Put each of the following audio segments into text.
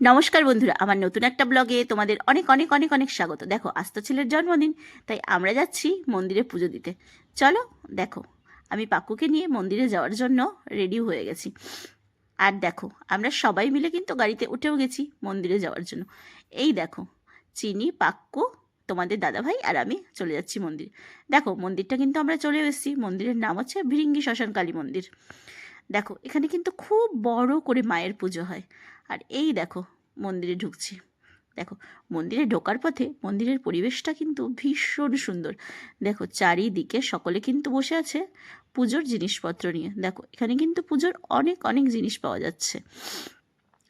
নমস্কার বন্ধুরা, আমার নতুন একটা ব্লগে তোমাদের অনেক অনেক অনেক অনেক স্বাগত। দেখো, আজ তো ছেলের জন্মদিন, তাই আমরা যাচ্ছি মন্দিরে পুজো দিতে। চলো, দেখো, আমি পাক্কুকে নিয়ে মন্দিরে যাওয়ার জন্য রেডি হয়ে গেছি। আর দেখো, আমরা সবাই মিলে কিন্তু গাড়িতে উঠেও গেছি মন্দিরে যাওয়ার জন্য। এই দেখো, চিনি, পাক্কু, তোমাদের দাদাভাই আর আমি চলে যাচ্ছি মন্দির। দেখো, মন্দিরটা কিন্তু আমরা চলে এসেছি। মন্দিরের নাম হচ্ছে ভিরিঙ্গি শ্মশান কালী মন্দির। দেখো, এখানে কিন্তু খুব বড় করে মায়ের পুজো হয়। আর এই দেখো, মন্দিরে ঢুকছি। দেখো, মন্দিরে ঢোকার পথে মন্দিরের পরিবেশটা কিন্তু ভীষণ সুন্দর। দেখো, চারিদিকে সকলে কিন্তু বসে আছে পুজোর জিনিসপত্র নিয়ে। দেখো, এখানে কিন্তু পুজোর অনেক অনেক জিনিস পাওয়া যাচ্ছে।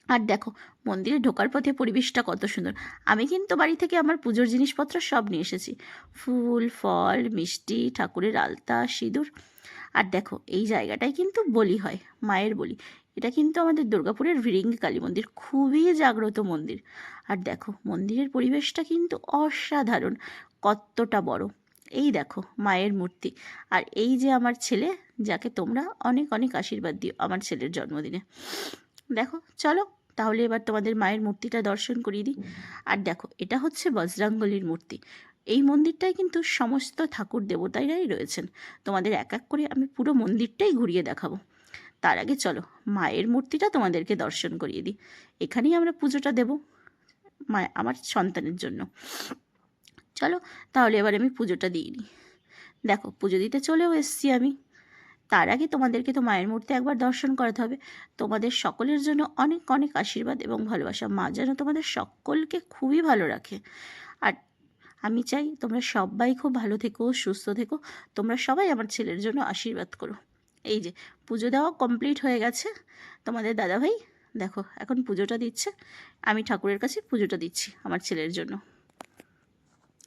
আর দেখো, মন্দিরে ঢোকার পথে পরিবেশটা কত সুন্দর। আমি কিন্তু বাড়ি থেকে আমার পুজোর জিনিসপত্র সব নিয়ে এসেছি। ফুল, ফল, মিষ্টি, ঠাকুরের আলতা, সিঁদুর। আর দেখো, এই জায়গাটায় কিন্তু বলি হয়, মায়ের বলি। এটা কিন্তু আমাদের দুর্গাপুরের ভিরিঙ্গি কালী মন্দির, খুবই জাগ্রত মন্দির। আর দেখো, মন্দিরের পরিবেশটা কিন্তু অসাধারণ, কতটা বড়। এই দেখো, মায়ের মূর্তি। আর এই যে আমার ছেলে, যাকে তোমরা অনেক অনেক আশীর্বাদ দিও, আমার ছেলের জন্মদিনে। দেখো, চলো, তাহলে এবার তোমাদের মায়ের মূর্তিটা দর্শন করিয়ে দিই। আর দেখো, এটা হচ্ছে বজরাঙ্গলির মূর্তি। এই মন্দিরটায় কিন্তু সমস্ত ঠাকুর দেবতাইরাই রয়েছেন। তোমাদের এক এক করে আমি পুরো মন্দিরটাই ঘুরিয়ে দেখাবো। তার আগে চলো, মায়ের মূর্তিটা তোমাদেরকে দর্শন করিয়ে দিই। এখানেই আমরা পুজোটা দেব, মা, আমার সন্তানের জন্য। চলো, তাহলে এবার আমি পুজোটা দিই। নিই দেখো, পুজো দিতে চলেও এসছি আমি। তার আগে তোমাদেরকে তো মায়ের মূর্তি একবার দর্শন করাতে হবে। তোমাদের সকলের জন্য অনেক অনেক আশীর্বাদ এবং ভালোবাসা। মা যেন তোমাদের সকলকে খুবই ভালো রাখে। আর আমি চাই তোমরা সবাই খুব ভালো থেকো, সুস্থ থেকো। তোমরা সবাই আমার ছেলের জন্য আশীর্বাদ করো। এই যে, পুজো দেওয়া কমপ্লিট হয়ে গেছে। তোমাদের দাদাভাই, দেখো, এখন পুজোটা দিচ্ছে। আমি ঠাকুরের কাছে পুজোটা দিচ্ছি আমার ছেলের জন্য।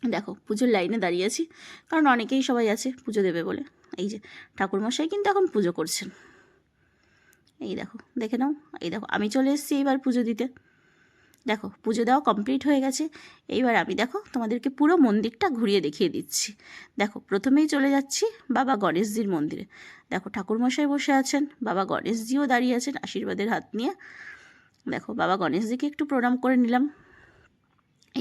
দেখো, পুজোর লাইনে দাঁড়িয়ে আছি। কারণ অনেকেই সবাই আছে পুজো দেবে বলে। এই যে ঠাকুরমশাই কিন্তু এখন পুজো করছেন। এই দেখো, দেখে নাও, এই দেখো, আমি চলে এসেছি এইবার পুজো দিতে। দেখো, পুজো দেওয়া কমপ্লিট হয়ে গেছে। এইবার আমি দেখো তোমাদেরকে পুরো মন্দিরটা ঘুরিয়ে দেখিয়ে দিচ্ছি। দেখো, প্রথমেই চলে যাচ্ছি বাবা গণেশজির মন্দিরে। দেখো, ঠাকুরমশাই বসে আছেন, বাবা গণেশজিও দাঁড়িয়ে আছেন আশীর্বাদের হাত নিয়ে। দেখো, বাবা গণেশজিকে একটু প্রণাম করে নিলাম।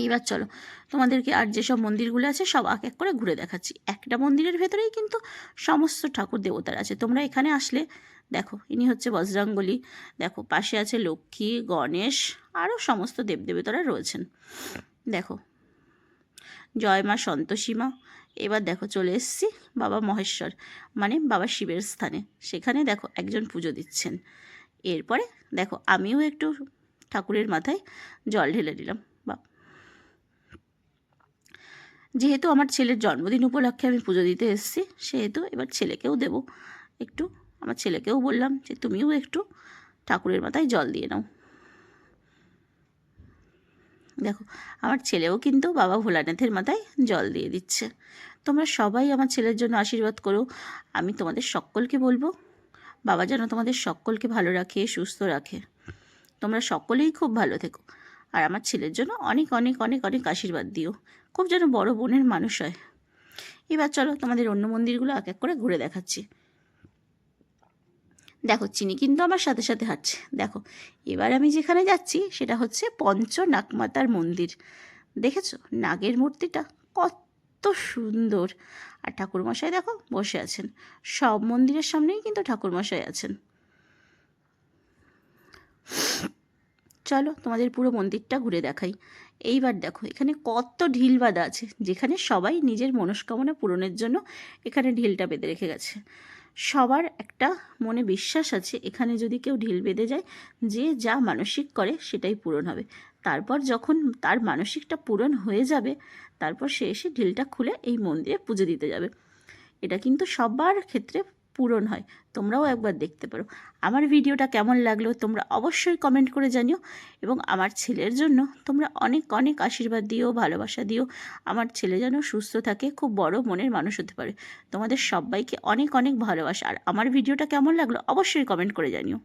এইবার চলো, তোমাদেরকে আর যেসব মন্দিরগুলো আছে সব এক এক করে ঘুরে দেখাচ্ছি। একটা মন্দিরের ভেতরেই কিন্তু সমস্ত ঠাকুর দেবতার আছে। তোমরা এখানে আসলে দেখো, ইনি হচ্ছে বজরাঙ্গলি। দেখো, পাশে আছে লক্ষ্মী, গণেশ আরও সমস্ত দেবদেবতারা রয়েছেন। দেখো, জয় মা সন্তোষী মা। এবার দেখো, চলে এসছি বাবা মহেশ্বর মানে বাবা শিবের স্থানে। সেখানে দেখো, একজন পুজো দিচ্ছেন। এরপরে দেখো, আমিও একটু ঠাকুরের মাথায় জল ঢেলে দিলাম। যেহেতু আমার ছেলের জন্মদিন উপলক্ষে আমি পুজো দিতে এসেছি, সেহেতু এবার ছেলেকেও দেব। একটু আমার ছেলেকেও বললাম যে, তুমিও একটু ঠাকুরের মাথায় জল দিয়ে নাও। দেখো, আমার ছেলেও কিন্তু বাবা ভোলানাথের মাথায় জল দিয়ে দিচ্ছে। তোমরা সবাই আমার ছেলের জন্য আশীর্বাদ করো। আমি তোমাদের সকলকে বলব, বাবা যেন তোমাদের সকলকে ভালো রাখে, সুস্থ রাখে। তোমরা সকলেই খুব ভালো থেকো। আর আমার ছেলের জন্য অনেক অনেক অনেক অনেক আশীর্বাদ দিও। খুব যেন বড় বোনের মানুষ হয়। এবার চলো তোমাদের অন্য মন্দিরগুলো এক এক করে ঘুরে দেখাচ্ছি। দেখো, চিনি কিন্তু আমার সাথে সাথে হাঁটছে। দেখো, এবার আমি যেখানে যাচ্ছি সেটা হচ্ছে পঞ্চ নাগমাতার মন্দির। দেখেছ? নাগের মূর্তিটা কত সুন্দর। আর ঠাকুরমশাই দেখো বসে আছেন। সব মন্দিরের সামনেই কিন্তু ঠাকুরমশাই আছেন। চলো তোমাদের পুরো মন্দিরটা ঘুরে দেখাই। এইবার দেখো, এখানে কত ঢিল বাঁধা আছে, যেখানে সবাই নিজের মনস্কামনা পূরণের জন্য এখানে ঢিলটা বেঁধে রেখে গেছে। সবার একটা মনে বিশ্বাস আছে, এখানে যদি কেউ ঢিল বেঁধে যায়, যে যা মানসিক করে সেটাই পূরণ হবে। তারপর যখন তার মানসিকটা পূরণ হয়ে যাবে, তারপর সে এসে ঢিলটা খুলে এই মন্দিরে পুজো দিতে যাবে। এটা কিন্তু সবার ক্ষেত্রে পূরণ হয়, তোমরাও একবার দেখতে পারো। আমার ভিডিওটা কেমন লাগল তোমরা অবশ্যই কমেন্ট করে জানিও এবং আমার ছেলের জন্য তোমরা অনেক অনেক আশীর্বাদ দিও, ভালোবাসা দিও। আমার ছেলে যেন সুস্থ থাকে, খুব বড় মনের মানুষ হতে পারে। তোমাদের সবাইকে অনেক অনেক ভালোবাসা। আর আমার ভিডিওটা কেমন লাগল অবশ্যই কমেন্ট করে জানিও।